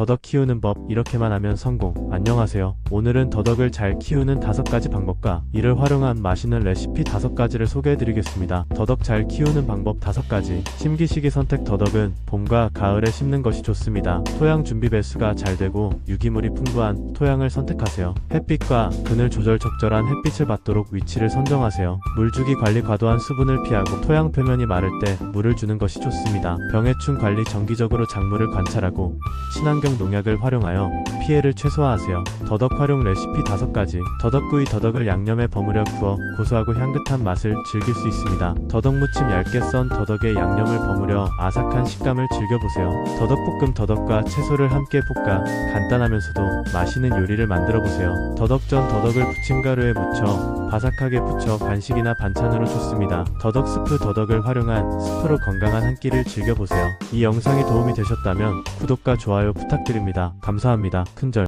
더덕 키우는 법 이렇게만 하면 성공. 안녕하세요. 오늘은 더덕을 잘 키우는 다섯 가지 방법과 이를 활용한 맛있는 레시피 다섯 가지를 소개해드리겠습니다. 더덕 잘 키우는 방법 다섯 가지. 심기 시기 선택 더덕은 봄과 가을에 심는 것이 좋습니다. 토양 준비 배수가 잘 되고 유기물이 풍부한 토양을 선택하세요. 햇빛과 그늘 조절 적절한 햇빛을 받도록 위치를 선정하세요. 물주기 관리 과도한 수분을 피하고 토양 표면이 마를 때 물을 주는 것이 좋습니다. 병해충 관리 정기적으로 작물을 관찰하고 친환경 농약을 활용하여 피해를 최소화하세요. 더덕 활용 레시피 5가지. 더덕구이 더덕을 양념에 버무려 구워 고소하고 향긋한 맛을 즐길 수 있습니다. 더덕 무침 얇게 썬 더덕에 양념을 버무려 아삭한 식감을 즐겨보세요. 더덕볶음 더덕과 채소를 함께 볶아 간단하면서도 맛있는 요리를 만들어 보세요. 더덕전 더덕을 부침가루에 묻혀 바삭하게 부쳐 간식이나 반찬으로 좋습니다. 더덕 스프 더덕을 활용한 스프로 건강한 한 끼를 즐겨보세요. 이 영상이 도움이 되셨다면 구독과 좋아요 부탁드립니다. 감사합니다. 큰절